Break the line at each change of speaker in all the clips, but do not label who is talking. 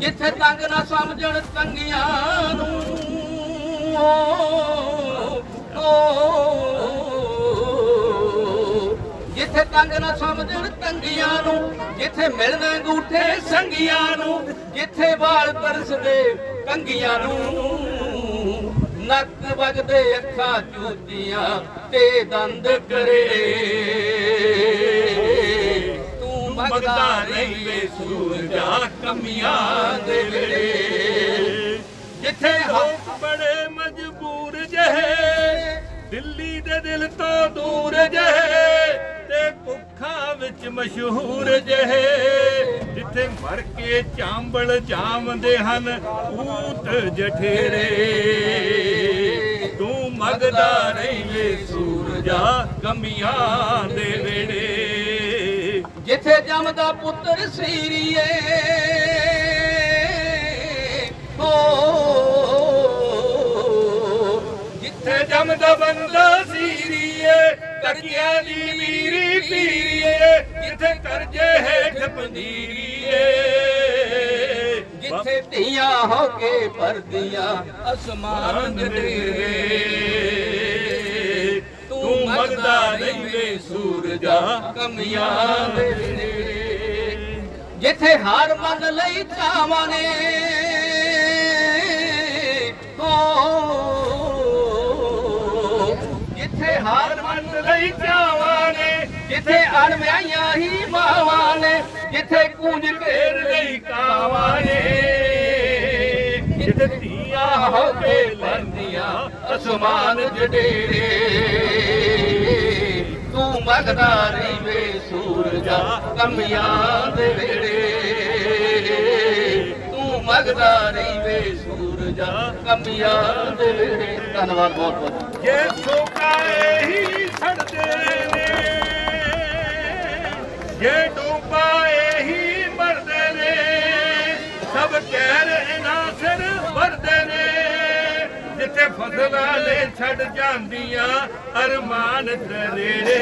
ਜਿੱਥੇ ਤੰਗ ਨਾ ਸਮਝਣ ਤੰਗੀਆਂ ਨੂੰ। ਓ, ਜਿੱਥੇ ਤੰਗ ਨਾ ਸਮਝਣ ਤੰਗੀਆਂ ਨੂੰ ਜਿੱਥੇ ਮਿਲਣ ਅੰਗੂਠੇ ਸੰਗੀਆਂ ਨੂੰ ਜਿੱਥੇ ਵਾਲ ਤਰਸਦੇ ਕੰਗੀਆਂ ਨੂੰ। ਨੱਕ ਵਗਦੇ ਅੱਖਾਂ ਚੂਤੀਆਂ ਤੇ ਦੰਦ ਕਰੇ। ਤੂੰ ਮੰਗਦਾ ਨਹੀਂ ਵੇ ਸੂਰਜਾ ਕਮੀਆਂ
ਦਿੱਲੀ ਦੇ ਦਿਲ ਤੋਂ ਦੂਰ ਜਹੇ ਤੇ ਭੁੱਖਾਂ ਵਿੱਚ ਮਸ਼ਹੂਰ ਜਹੇ। ਜਿੱਥੇ ਮਰ ਕੇ ਚਾਂਬਲ ਜਾਮਦੇ ਹਨ ਊਤ ਜਠੇਰੇ। ਤੂੰ ਮਗਦਾ ਨਹੀਂ ਵੇ ਸੂਰਜਾ ਕਮੀਆਂ ਦੇ ਵੇੜੇ।
ਜਿੱਥੇ ਜੰਮਦਾ ਪੁੱਤਰ ਸੀਰੀਏ
ਜਿੱਥੇ ਜੰਮਦਾ ਬੰਦਾ ਸੀਰੀਏ ਤਕੀਆਂ ਦੀ ਮੀਰੀ ਪੀਰੀਏ ਜਿੱਥੇ ਕਰਜੇ ਹੇਠ ਪੰਦੀਰੀਏ।
ਜਿੱਥੇ ਧੀਆਂ ਹੋ ਕੇ ਪਰਦੀਆਂ ਅਸਮਾਨ ਜਟੇਰੇ
ਤੂੰ ਮੰਗਦਾ ਨਹੀਂ ਵੇ ਸੂਰਜਾ
ਕਮੀਆਂ ਦੇ ਜਿੱਥੇ ਹਾਰ ਮੰਨ ਲਈ ਚਾਵਾਂ ਨੇ
ਮੰਨ ਨੇ
ਜਿੱਥੇ ਅਣਵਿਆਈਆਂ ਹੀ ਮਾਵਾਂ ਨੇ ਜਿੱਥੇ ਕੂੰਜ ਘੇਰ ਲਈ ਕਾਵਾਂ ਨੇ
ਜਿੱਥੇ ਧੀਆਂ
ਹੋ ਕੇ ਲੰਦੀਆਂ ਅਸਮਾਨ ਜਡੇਰੇ। ਤੂੰ ਮੰਗਦਾ ਨਹੀਂ ਵੇ ਸੂਰਜਾ ਕਮੀਆਂ ਦੇ ਵੇੜੇ ਤੂੰ ਮੰਗਦਾ ਨਹੀਂ ਵੇ ਸੂਰਜਾ ਕਮੀਆਂ ਦੇ ਵੇੜੇ ਧੰਨਵਾਦ ਬਹੁਤ ਬਹੁਤ।
ਜੇ ਸੋਕਾਏ ਹੀ ਜਿੱਥੇ ਫਸਲਾਂ ਨੇ ਛੱਡ ਜਾਂਦੀਆਂ, ਅਰਮਾਨ ਤਰੇੜੇ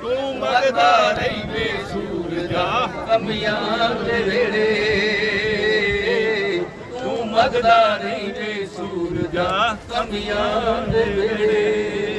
ਤੂੰ ਮੰਗਦਾ ਨਹੀਂ ਵੇ ਸੂਰਜਾ
ਕਮੀਆਂ ਦੇ ਵੇੜੇ ਤੂੰ ਮੰਗਦਾ ਨਹੀਂ ਵੇ ਸੂਰਜਾ ਕਮੀਆਂ ਦੇ ਵੇੜੇ